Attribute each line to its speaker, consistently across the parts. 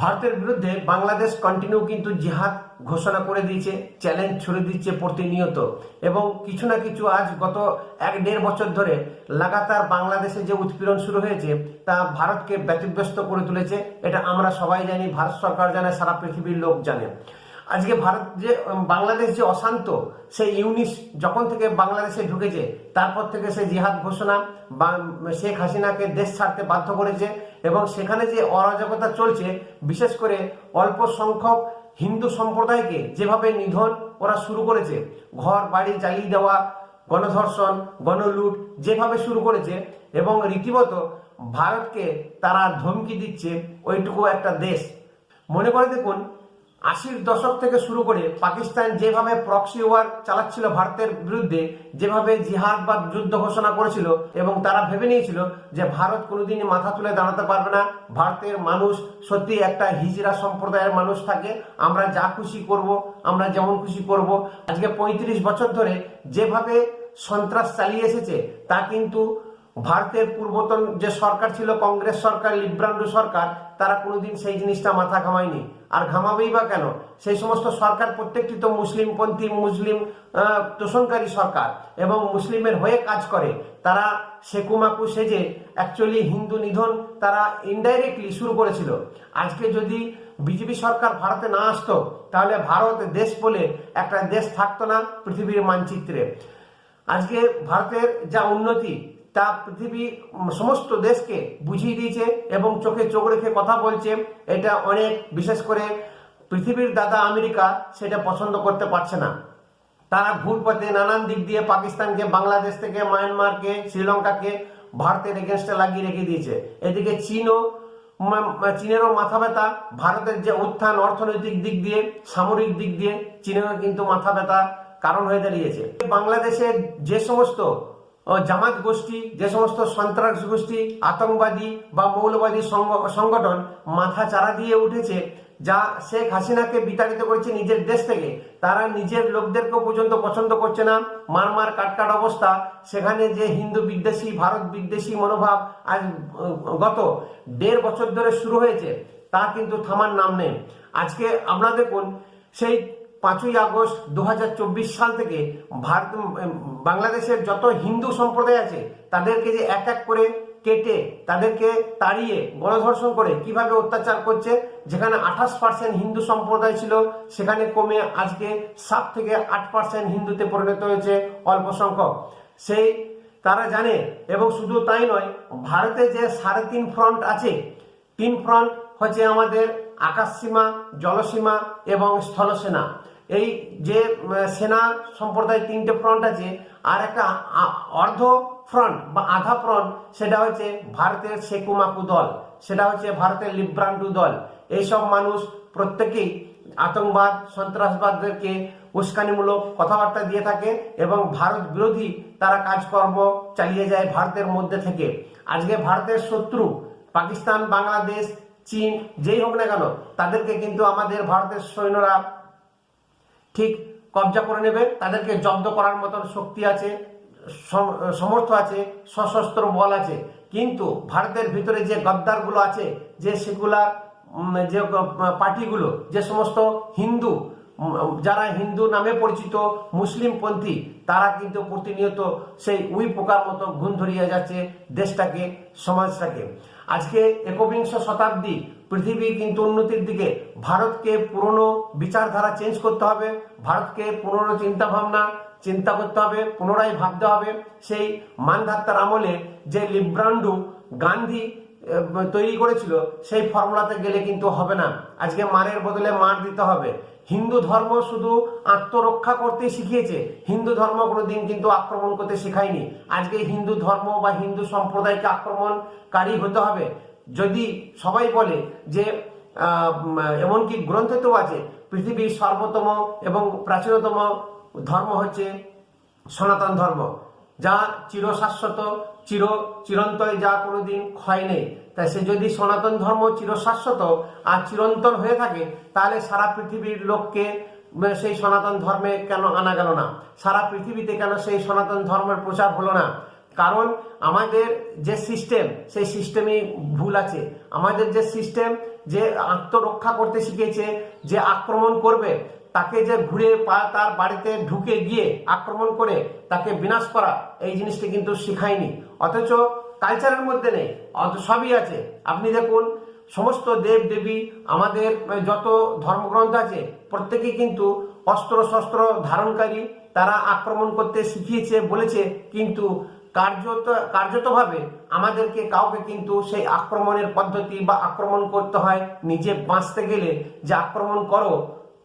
Speaker 1: ভারতের বিরুদ্ধে বাংলাদেশ কন্টিনিউ কিন্তু জিহাদ ঘোষণা করে দিয়েছে চ্যালেঞ্জ ছুড়ে দিচ্ছে প্রতিনিয়ত। এবং কিছু না কিছু আজ গত এক দেড় বছর ধরে লাগাতার বাংলাদেশে যে উৎপীড়ন শুরু হয়েছে, তা ভারতকে ব্যতিব্যস্ত করে তুলেছে। এটা আমরা সবাই জানি, ভারত সরকার জানে, সারা পৃথিবীর লোক জানে। আজকে ভারত যে বাংলাদেশ যে অশান্ত, সেই ইউনিস যখন থেকে বাংলাদেশে ঢুকেছে, তারপর থেকে সে জিহাদ ঘোষণা শেখ হাসিনাকে দেশ ছাড়তে বাধ্য করেছে। এবং সেখানে যে অরাজকতা চলছে, বিশেষ করে অল্প সংখ্যক হিন্দু সম্প্রদায়কে যেভাবে নিধন ওরা শুরু করেছে, ঘর, বাড়ি জ্বালিয়ে দেওয়া, গণধর্ষণ, গণলুট যেভাবে শুরু করেছে এবং রীতিমতো ভারতকে তারা ধমকি দিচ্ছে, ওইটুকু একটা দেশ। মনে করে দেখুন আশির দশক থেকে শুরু করে পাকিস্তান যেভাবে প্রক্সি ওয়ার চালাচ্ছিল ভারতের বিরুদ্ধে, যেভাবে জিহাদ বা যুদ্ধ ঘোষণা করেছিল এবং তারা ভেবে নিয়েছিল যে ভারত কোনোদিনই মাথা তুলে দাঁড়াতে পারবে না, ভারতের মানুষ সত্যি একটা হিজরা সম্প্রদায়ের মানুষ থাকে, আমরা যা খুশি করব, আমরা যেমন খুশি করব। আজকে পঁয়ত্রিশ বছর ধরে যেভাবে সন্ত্রাস চালিয়ে এসেছে, তা কিন্তু ভারতের পূর্বতন যে সরকার ছিল, কংগ্রেস সরকার, লিব্রান্ডু সরকার, তারা কোনোদিন সেই জিনিসটা মাথা ঘামায়নি। আর ঘামাবেই বা কেন? সেই সমস্ত সরকার প্রত্যেকটি তো মুসলিমপন্থী, মুসলিম তোষণকারী সরকার এবং মুসলিমের হয়ে কাজ করে। তারা সেকুমাকু সেজে অ্যাকচুয়ালি হিন্দু নিধন তারা ইনডাইরেক্টলি শুরু করেছিল। আজকে যদি বিজেপি সরকার ভারতে না আসতো, তাহলে ভারত দেশ বলে একটা দেশ থাকতো না পৃথিবীর মানচিত্রে। আজকে ভারতের যা উন্নতি তা পৃথিবী সমস্ত দেশকে বুঝিয়ে দিয়েছে এবং চোখে চোখ রেখে কথা বলছে। এটা অনেক, বিশেষ করে পৃথিবীর দাদা আমেরিকা সেটা পছন্দ করতে পারছে না। তারা ভুল পথে নানান দিক দিয়ে পাকিস্তানকে, বাংলাদেশ থেকে, মায়ানমারকে, শ্রীলঙ্কাকে ভারতের এগেনস্টে লাগিয়ে রেখে দিয়েছে। এদিকে চীনও চীনেরও মাথা ব্যথা। ভারতের যে উত্থান অর্থনৈতিক দিক দিয়ে, সামরিক দিক দিয়ে, চীনেরও কিন্তু মাথা ব্যথা কারণ হয়ে দাঁড়িয়েছে। বাংলাদেশের যে সমস্ত জামাত গোষ্ঠী, যে সমস্ত সন্ত্রাস গোষ্ঠী, আতঙ্কবাদী বা মৌলবাদী সংগ- সংগঠন মাথা চারা দিয়ে উঠেছে, যা শেখ হাসিনাকে বিতাড়িত করেছে নিজের দেশ থেকে। তারা নিজের লোকদেরকেও পর্যন্ত পছন্দ করছে না। মারমার কাটকাট অবস্থা। সেখানে যে হিন্দু বিদ্বেষী, ভারত বিদ্বেষী মনোভাব আজ গত দেড় বছর ধরে শুরু হয়েছে, তা কিন্তু থামার নাম নেই। আজকে আপনারা দেখুন, সেই পাঁচই আগস্ট দু হাজার চব্বিশ সাল থেকে ভারত বাংলাদেশের যত হিন্দু সম্প্রদায় আছে, তাদেরকে যে এক এক করে কেটে, তাদেরকে তাড়িয়ে, গণধর্ষণ করে কীভাবে অত্যাচার করছে, যেখানে আঠাশ পার্সেন্ট হিন্দু সম্প্রদায় ছিল, সেখানে কমে আজকে সাত থেকে আট পার্সেন্ট হিন্দুতে পরিণত হয়েছে অল্প সংখ্যক। সেই তারা জানে, এবং শুধু তাই নয়, ভারতে যে সাড়ে তিন ফ্রন্ট আছে, তিন ফ্রন্ট হচ্ছে আমাদের আকাশসীমা, জলসীমা এবং স্থলসেনা। এই যে সেনা সম্প্রদায় তিনটে ফ্রন্ট আছে, আর একটা অর্ধ ফ্রন্ট বা আধা ফ্রন্ট সেটা হচ্ছে ভারতের সেকুমাকু দল, সেটা হচ্ছে ভারতের লিব্রান্ডু দল। এইসব মানুষ প্রত্যেকেই আতঙ্কবাদ, সন্ত্রাসবাদদেরকে উস্কানিমূলক কথাবার্তা দিয়ে থাকে এবং ভারত বিরোধী তারা কাজকর্ম চালিয়ে যায় ভারতের মধ্যে থেকে। আজকে ভারতের শত্রু পাকিস্তান, বাংলাদেশ চীন, যেই হোক না কেন, তাদেরকে কিন্তু আমাদের ভারতের সৈন্যরা ঠিক কবজা করে নেবে। তাদেরকে জব্দ করার মতন শক্তি আছে, সম- সমর্থ আছে, সশস্ত্র বল আছে। কিন্তু ভারতের ভিতরে যে গদ্দারগুলো আছে, যে সেগুলা যে পার্টিগুলো, যে সমস্ত হিন্দু যারা হিন্দু নামে পরিচিত, মুসলিম পন্থী, তারা কিন্তু প্রতিনিয়ত সেই উই পোকার মতো ঘুণ ধরিয়ে যাচ্ছে দেশটাকে, সমাজটাকে। আজকে একবিংশ শতাব্দী পৃথিবী কিন্তু উন্নতির দিকে। ভারতকে পুরনো বিচারধারা চেঞ্জ করতে হবে, ভারতকে পুরনো চিন্তাভাবনা চিন্তা করতে হবে, পুনরায় ভাবতে হবে। সেই মানধাত্তার আমলে যে লিব্রান্ডু, গান্ধী তৈরি করেছিল, সেই ফর্মুলাতে গেলে কিন্তু হবে না। আজকে মারের বদলে মার দিতে হবে। হিন্দু ধর্ম শুধু আত্মরক্ষা করতে শিখিয়েছে। হিন্দু ধর্ম কোনোদিন কিন্তু আক্রমণ করতে শেখায়নি। আজকে হিন্দু ধর্ম বা হিন্দু সম্প্রদায়কে আক্রমণকারী হতে হবে। যদি সবাই বলে যে এমনকি গ্রন্থেতেও আছে, পৃথিবীর সর্বোত্তম এবং প্রাচীনতম ধর্ম হচ্ছে সনাতন ধর্ম। যা চিরশাশ্বত, চির চিরন্তরে যা কোনোদিন ক্ষয় নেই। তাই সে যদি সনাতন ধর্ম চিরশাশ্বত আর চিরন্তন হয়ে থাকে, তাহলে সারা পৃথিবীর লোককে সেই সনাতন ধর্মে কেন আনা গেল না? সারা পৃথিবীতে কেন সেই সনাতন ধর্মের প্রচার হলো না? কারণ আমাদের যে সিস্টেম সেই সিস্টেমই ভুল আছে। আমাদের যে সিস্টেম যে আত্মরক্ষা করতে শিখেছে, যে আক্রমণ করবে তাকে যে ঘুরে পা তার বাড়িতে ঢুকে গিয়ে আক্রমণ করে তাকে বিনাশ করা, এই জিনিসটি কিন্তু শিখায়নি। অথচ কালচারের মধ্যে নেই, অত সবই আছে। আপনি দেখুন, সমস্ত দেব দেবী আমাদের যত ধর্মগ্রন্থ আছে, প্রত্যেকে কিন্তু অস্ত্র শস্ত্র ধারণকারী। তারা আক্রমণ করতে শিখিয়েছে, বলেছে, কিন্তু কার্যত, কার্যতভাবে আমাদেরকে কাউকে কিন্তু সেই আক্রমণের পদ্ধতি বা আক্রমণ করতে হয়। নিজে বাঁচতে গেলে যে আক্রমণ করো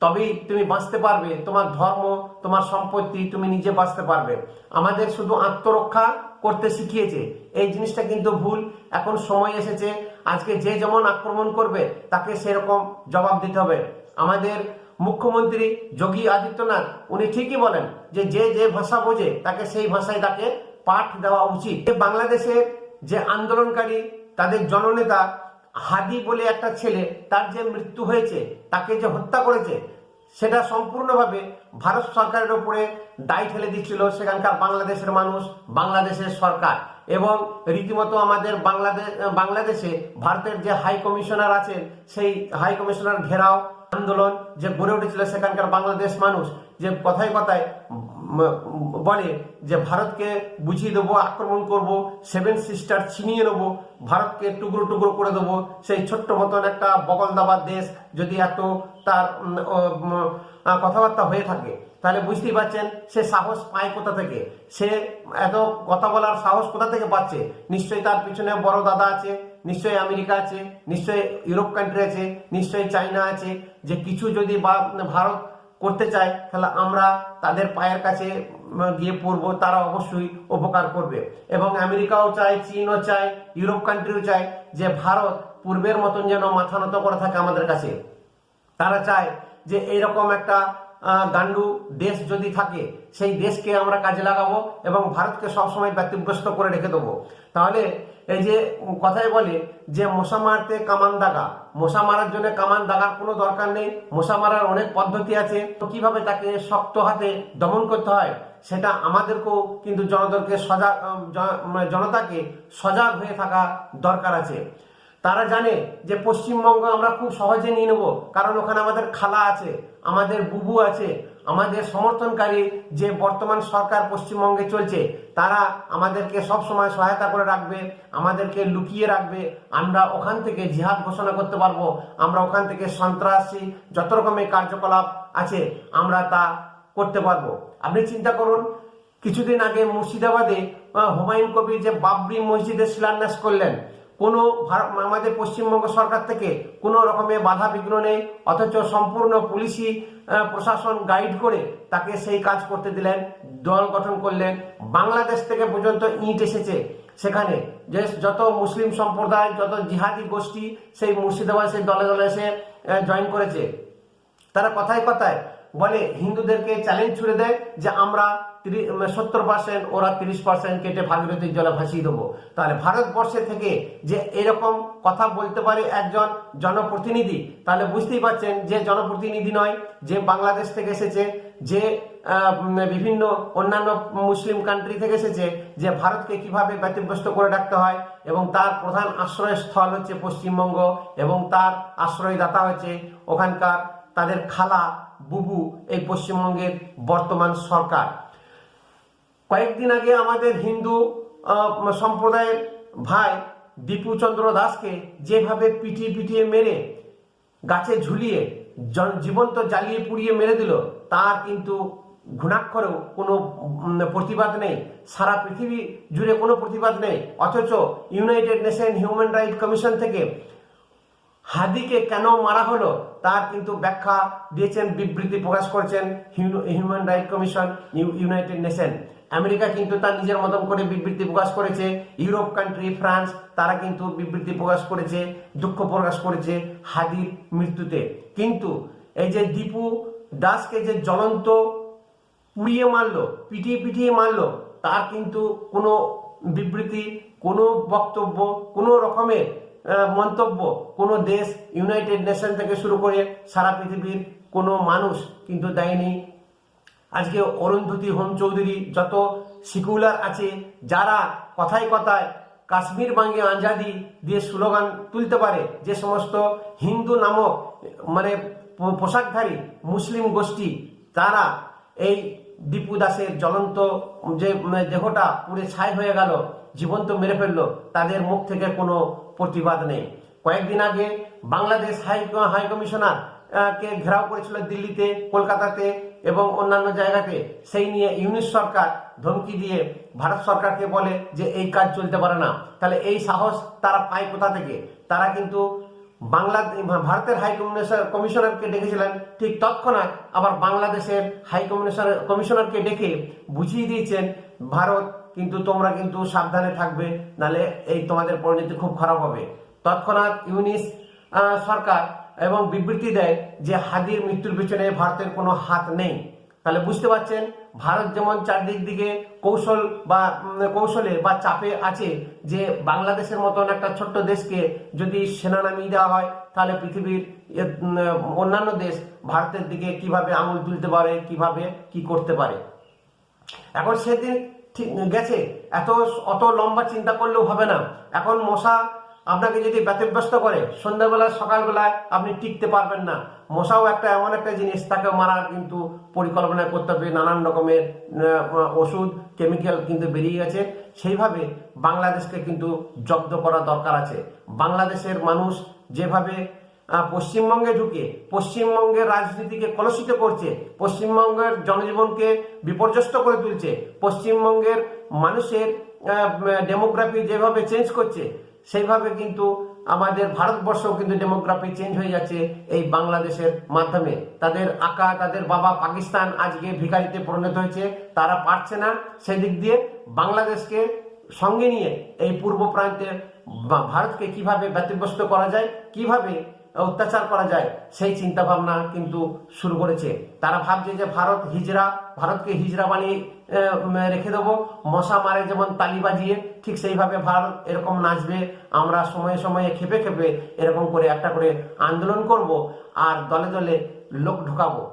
Speaker 1: তবেই তুমি বাঁচতে পারবে। তোমার ধর্ম, তোমার সম্পত্তি তুমি নিজে বাঁচতে পারবে। আমাদের শুধু আত্মরক্ষা করতে শিখিয়েছে। এই জিনিসটা কিন্তু ভুল। এখন সময় এসেছে। আজকে যে যেমন আক্রমণ করবে, তাকে সেরকম জবাব দিতে হবে। আমাদের মুখ্যমন্ত্রী যোগী আদিত্যনাথ, উনি ঠিকই বলেন যে যে যে ভাষা বোঝে, তাকে সেই ভাষায় তাকে পাঠ দেওয়া উচিত। বাংলাদেশের যে আন্দোলনকারী, তাদের জননেতা হাদি বলে একটা ছেলে, তার যে মৃত্যু হয়েছে, তাকে যে হত্যা করেছে, সেটা সম্পূর্ণভাবে ভারত সরকারের উপরে দায় ঠেলে দিচ্ছিল সেখানকার বাংলাদেশের মানুষ, বাংলাদেশের সরকার। এবং রীতিমতো আমাদের বাংলাদেশ বাংলাদেশে ভারতের যে হাই কমিশনার আছেন, সেই হাই কমিশনার ঘেরাও আন্দোলন যে গড়ে উঠেছিল সেখানকার বাংলাদেশ মানুষ, যে কথায় কথায় বলে যে ভারতকে বুঝিয়ে দেবো, আক্রমণ করব সেভেন সিস্টার ছিনিয়ে নেব, ভারতকে টুকরো টুকরো করে দেবো। সেই ছোট্ট মতন একটা বগল দাবার দেশ যদি এত তার কথাবার্তা হয়ে থাকে, তাহলে বুঝতেই পারছেন সে সাহস পায় কোথা থেকে? সে এত কথা বলার সাহস কোথা থেকে পাচ্ছে? নিশ্চয়ই তার পিছনে বড় দাদা আছে, নিশ্চয়ই আমেরিকা আছে, নিশ্চয়ই ইউরোপ কান্ট্রি আছে, নিশ্চয়ই চায়না আছে, যে কিছু যদি বা, ভারত করতে চায়, তাহলে আমরা তাদের পায়ের কাছে গিয়ে পড়ব, তারা অবশ্যই উপকার করবে। এবং আমেরিকাও চায়, চীনও চায়, ইউরোপ কান্ট্রিও চায় যে ভারত পূর্বের মতন যেন মাথা নত করে থাকে আমাদের কাছে। তারা চায় যে এইরকম একটা গান্ডু দেশ যদি থাকে, সেই দেশকে আমরা কাজে লাগাবো এবং ভারতকে সবসময় ব্যতিব্যস্ত করে রেখে দেবো। তাহলে এই যে কথাই বলে যে মশা মারতে কামান দাগা। মশা মারার জন্য কামান দাগার কোনো দরকার নেই। মশা মারার অনেক পদ্ধতি আছে। তো কীভাবে তাকে শক্ত হাতে দমন করতে হয়, সেটা আমাদেরকেও কিন্তু জনগণকে সজাগ মানে জনতাকে সজাগ হয়ে থাকা দরকার আছে। তারা জানে যে পশ্চিমবঙ্গ আমরা খুব সহজে নিয়ে নেব, কারণ ওখানে আমাদের খালা আছে, আমাদের বুবু আছে আমাদের সমর্থনকারী যে বর্তমান সরকার পশ্চিমবঙ্গে চলছে, তারা আমাদেরকে সব সময় সহায়তা করে রাখবে, আমাদেরকে লুকিয়ে রাখবে। আমরা ওখান থেকে জিহাদ ঘোষণা করতে পারব। আমরা ওখান থেকে সন্ত্রাসী যত রকমের কার্যকলাপ আছে, আমরা তা করতে পারব। আপনি চিন্তা করুন, কিছুদিন আগে মুর্শিদাবাদে হুমায়ুন কবির যে বাবরি মসজিদের শিলান্যাস করলেন কোনো আমাদের পশ্চিমবঙ্গ সরকার থেকে কোনো রকমের বাধা বিঘ্ন নেই, অথচ সম্পূর্ণ পুলিশি প্রশাসন গাইড করে তাকে সেই কাজ করতে দিলেন, দল গঠন করলেন। বাংলাদেশ থেকে পর্যন্ত ইট এসেছে সেখানে। যে যত মুসলিম সম্প্রদায়, যত জিহাদি গোষ্ঠী সেই মুর্শিদাবাদ, সেই দলে দলে এসে জয়েন করেছে। তারা কথায় কথায় বলে, হিন্দুদেরকে চ্যালেঞ্জ ছুড়ে দেয় যে আমরা সত্তর পার্সেন্ট ওরা তিরিশ পার্সেন্ট কেটে ভাগীরথীর জলে ভাসিয়ে দেবো। তাহলে ভারতবর্ষে থেকে যে এরকম কথা বলতে পারে একজন জনপ্রতিনিধি, তাহলে বুঝতেই পারছেন যে জনপ্রতিনিধি নয়, যে বাংলাদেশ থেকে এসেছে, যে বিভিন্ন অন্যান্য মুসলিম কান্ট্রি থেকে এসেছে, যে ভারতকে কীভাবে ব্যতিব্যস্ত করে রাখতে হয় এবং তার প্রধান আশ্রয়স্থল হচ্ছে পশ্চিমবঙ্গ এবং তার আশ্রয়দাতা হচ্ছে ওখানকার তাদের খালা, বুবু, এই পশ্চিমবঙ্গের বর্তমান সরকার। কয়েকদিন আগে আমাদের হিন্দু সম্প্রদায়ের ভাই দীপুচন্দ্র দাসকে যেভাবে পিটিয়ে পিটিয়ে মেরে গাছে ঝুলিয়ে জীবন্ত জ্বালিয়ে পুড়িয়ে মেরে দিল, তার কিন্তু ঘুণাক্ষরেও কোনো প্রতিবাদ নেই। সারা পৃথিবী জুড়ে কোনো প্রতিবাদ নেই। অথচ United Nation human right commission থেকে হাদিকে কেন মারা হলো, তার কিন্তু ব্যাখ্যা দিয়েছেন, বিবৃতি প্রকাশ করেছেন human right commission United Nation. America কিন্তু তার নিজের মতন করে বিবৃতি প্রকাশ করেছে। ইউরোপ কান্ট্রি ফ্রান্স তারা কিন্তু বিবৃতি প্রকাশ করেছে, দুঃখ প্রকাশ করেছে হাদির মৃত্যুতে। কিন্তু এই যে দীপু দাসকে যে জ্বলন্ত পুড়িয়ে মারলো, পিটিয়ে পিটিয়ে মারলো, তার কিন্তু কোনো বিবৃতি, কোনো বক্তব্য, কোনো রকমের মন্তব্য কোনো দেশ ইউনাইটেড নেশন থেকে শুরু করে সারা পৃথিবীর কোনো মানুষ কিন্তু দেয়নি। আজকে অরুন্ধতী হোম চৌধুরী যত সিকুলার আছে, যারা কথায় কথায় কাশ্মীর বাঙ্গে আজাদি দিয়ে স্লোগান তুলতে পারে, যে সমস্ত হিন্দু নামক মানে পোশাকধারী মুসলিম গোষ্ঠী, তারা এই দীপু দাসের জ্বলন্ত যে দেহটা পুড়ে ছাই হয়ে গেল, জীবন্ত মেরে ফেলল, তাদের মুখ থেকে কোনো প্রতিবাদ নেই। কয়েকদিন আগে বাংলাদেশ হাই হাই কমিশনার কে ঘেরাও করেছিল দিল্লিতে, কলকাতাতে এবং অন্যান্য জায়গাতে সেই নিয়ে ইউনিশ সরকার ধমকি দিয়ে ভারত সরকারকে বলে যে এই কাজ চলতে পারে না। তাহলে এই সাহস তারা পায় কোথা থেকে? তারা কিন্তু বাংলা ভারতের হাই কমিশনার কমিশনারকে ডেকেছিলেন। ঠিক তৎক্ষণাৎ আবার বাংলাদেশের হাই কমিশনার কমিশনারকে ডেকে বুঝিয়ে দিয়েছেন, ভারত কিন্তু তোমরা কিন্তু সাবধানে থাকবে, নালে এই তোমাদের পরিণতি খুব খারাপ হবে। তৎক্ষণাৎ ইউনিস সরকার এবং বিবৃতি দেয় যে হাদির মৃত্যুর পিছনে ভারতের কোনো হাত নেই। তাহলে বুঝতে পারছেন, ভারত যেমন চারদিক দিকে কৌশল বা কৌশলে বা চাপে আছে যে বাংলাদেশের মতন একটা ছোট্ট দেশকে যদি সেনা নামিয়ে দেওয়া হয়, তাহলে পৃথিবীর অন্যান্য দেশ ভারতের দিকে কীভাবে আঙুল তুলতে পারে, কীভাবে কি করতে পারে। এখন সেদিন ঠিক গেছে, এত, অত লম্বা চিন্তা করলেও হবে না। এখন মশা আপনাকে যদি ব্যতিব্যস্ত করে, সন্ধ্যাবেলা সকালবেলায় আপনি টিকতে পারবেন না। মশাও একটা এমন একটা জিনিস তাকে মারার কিন্তু পরিকল্পনা করতে হবে। নানান রকমের ওষুধ, কেমিক্যাল কিন্তু বেরিয়ে গেছে। সেইভাবে বাংলাদেশকে কিন্তু জব্দ করা দরকার আছে। বাংলাদেশের মানুষ যেভাবে পশ্চিমবঙ্গে ঢুকে, পশ্চিমবঙ্গের রাজনীতিকে কলুষিত করছে, পশ্চিমবঙ্গের জনজীবনকে বিপর্যস্ত করে তুলছে, পশ্চিমবঙ্গের মানুষের ডেমোগ্রাফি যেভাবে চেঞ্জ করছে সেইভাবে কিন্তু আমাদের ভারতবর্ষ কিন্তু ডেমোগ্রাফি চেঞ্জ হয়ে যাচ্ছে এই বাংলাদেশের মাধ্যমে। তাদের আকা, তাদের বাবা পাকিস্তান আজকে ভিকারিতে পরিণত হয়েছে, তারা পারছে না। সেদিক দিয়ে বাংলাদেশকে সঙ্গে নিয়ে এই পূর্ব প্রান্তে ভারতকে কীভাবে ব্যতিব্যস্ত করা যায়, কীভাবে অত্যাচার করা যায়, সেই চিন্তা ভাবনা কিন্তু শুরু করেছে। তারা ভাবছে যে ভারত হিজরা ভারতকে হিজরা বানিয়ে রেখে দেবো। মশা মারে যেমন তালি বাজিয়ে, ঠিক সেইভাবে ভারত এরকম নাচবে। আমরা সময়ে সময়ে খেপে খেপে এরকম করে একটা করে আন্দোলন করব আর দলে দলে লোক ঢোকাবো।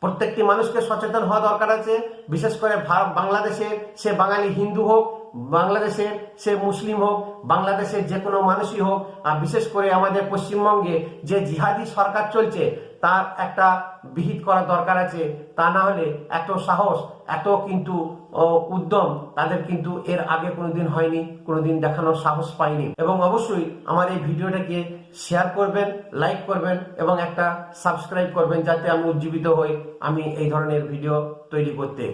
Speaker 1: প্রত্যেকটি মানুষকে সচেতন হওয়া দরকার আছে। বিশেষ করে ভা- বাংলাদেশে সে বাঙালি হিন্দু হোক বাংলাদেশের সে মুসলিম হোক, বাংলাদেশের যে কোনো মানুষই হোক, আর বিশেষ করে আমাদের পশ্চিমবঙ্গে যে জিহাদি সরকার চলছে, তার একটা বিহিত করা দরকার আছে। তা না হলে এত সাহস, এত কিন্তু উদ্যম তাদের কিন্তু এর আগে কোনোদিন হয়নি, কোনোদিন দেখানোর সাহস পায়নি। এবং অবশ্যই আমার এই ভিডিওটাকে শেয়ার করবেন, লাইক করবেন এবং একটা সাবস্ক্রাইব করবেন যাতে আমি উজ্জীবিত হই আমি এই ধরনের ভিডিও তৈরি করতে।